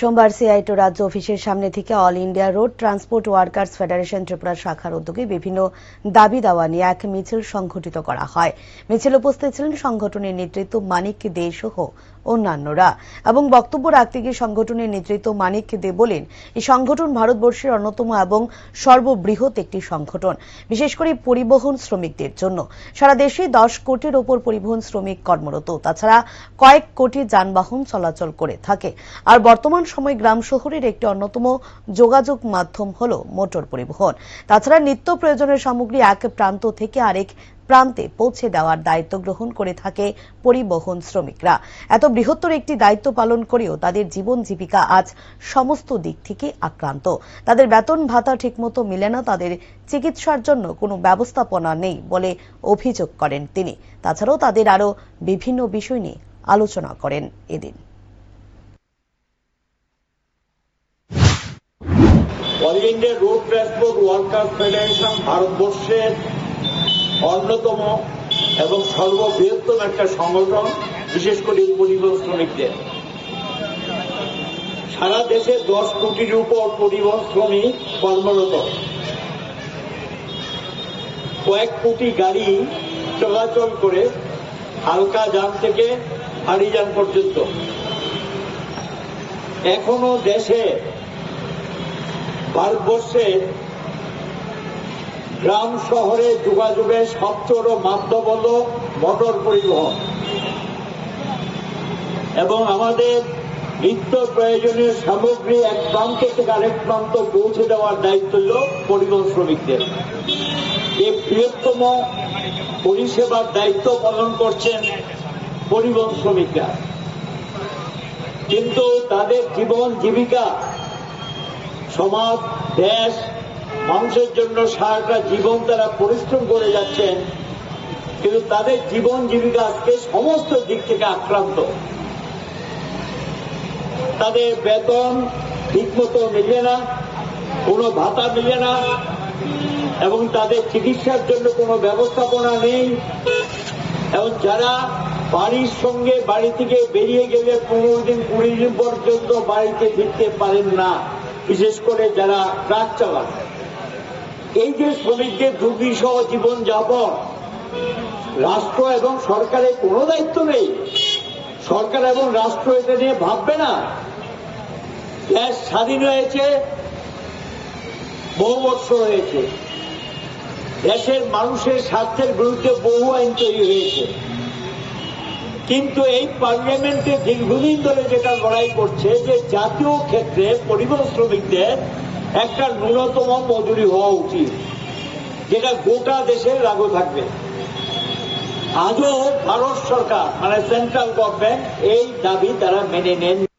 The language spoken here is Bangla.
সোমবার সিআইটো রাজ্য অফিসের সামনে থেকে all India road transport workers federation Tripura শাখার উদ্যোগে বিভিন্ন দাবি দাওয়া নিয়ে এক মিছিল সংঘটিত করা হয়। মিছিল উপস্থিত ছিলেন সংগঠনের নেতৃত্ব মানিক দে সহ অন্যান্যরা। এবং বক্তব্য রাখতে গিয়ে সংগঠনের নেতৃত্ব মানিক দে বলেন, এই সংগঠন ভারতবর্ষের অন্যতম এবং সর্ববৃহৎ একটি সংগঠন, বিশেষ করে পরিবহন শ্রমিকদের জন্য। সারা দেশে দশ কোটির ওপর পরিবহন শ্রমিক কর্মরত। তাছাড়া কয়েক কোটি যানবাহন চলাচল করে থাকে। আর বর্তমান সময় গ্রাম শহরের একটি অন্যতম যোগাযোগ মাধ্যম হল মোটর পরিবহন। তাছাড়া নিত্য প্রয়োজনীয় সামগ্রী এক প্রান্ত থেকে আরেক প্রান্তে পৌঁছে দেওয়ার দায়িত্ব গ্রহণ করে থাকে পরিবহন শ্রমিকরা। এত বৃহত্তর একটি দায়িত্ব পালন করেও তাদের জীবন জীবিকা আজ সমস্ত দিক থেকে আক্রান্ত। তাদের বেতন ভাতা ঠিকমতো মিলে না, তাদের চিকিৎসার জন্য কোনো ব্যবস্থাপনা নেই বলে অভিযোগ করেন তিনি। তাছাড়াও তাদের আরও বিভিন্ন বিষয় নিয়ে আলোচনা করেন এদিন। All India road transport workers federation ভারতবর্ষের অন্যতম এবং সর্ববৃহত্তম একটা সংগঠন, বিশেষ করে পরিবহন শ্রমিকদের। সারা দেশে দশ কোটির উপর পরিবহন শ্রমিক কর্মরত। কয়েক কোটি গাড়ি চলাচল করে হালকা যান থেকে ভারী যান পর্যন্ত। এখনও দেশে ভারতবর্ষে গ্রাম শহরে যোগাযোগের সবচেয়ে মাধ্যম হল মোটর পরিবহন। এবং আমাদের নিত্য প্রয়োজনীয় সামগ্রী এক প্রান্ত থেকে আরেক প্রান্ত পৌঁছে দেওয়ার দায়িত্ব হল পরিবহন শ্রমিকদের। এই বৃহত্তম পরিষেবার দায়িত্ব পালন করছেন পরিবহন শ্রমিকরা। কিন্তু তাদের জীবন জীবিকা, সমাজ, দেশ মানুষের জন্য সারাটা জীবন তারা পরিশ্রম করে যাচ্ছেন, কিন্তু তাদের জীবন জীবিকা আজকে সমস্ত দিক থেকে আক্রান্ত। তাদের বেতন ঠিকমতো মিলে না, কোনো ভাতা মিলে না, এবং তাদের চিকিৎসার জন্য কোনো ব্যবস্থাপনা নেই। এবং যারা বাড়ির সঙ্গে বাড়ি থেকে বেরিয়ে গেলে পনেরো দিন কুড়ি দিন পর্যন্ত বাড়িতে ফিরতে পারেন না, বিশেষ করে যারা ট্রাক চালান। এই যে শ্রমিকদের দুর্বিষহ জীবন যাপন রাষ্ট্র এবং সরকারের কোনো দায়িত্ব নেই। সরকার এবং রাষ্ট্র এটা নিয়ে ভাববে না। দেশ স্বাধীন হয়েছে, বহু বছর হয়েছে। দেশের মানুষের স্বার্থের বিরুদ্ধে বহু আইন তৈরি হয়েছে। কিন্তু এই পার্লামেন্টে দীর্ঘদিন ধরে যেটা লড়াই করছে, যে জাতীয় ক্ষেত্রে পরিবহন শ্রমিকদের একটা ন্যূনতম মজুরি হওয়া উচিত, যেটা গোটা দেশের লাগু থাকবে। আজও ভারত সরকার মানে সেন্ট্রাল গভর্নমেন্ট এই দাবি তারা মেনে নেন।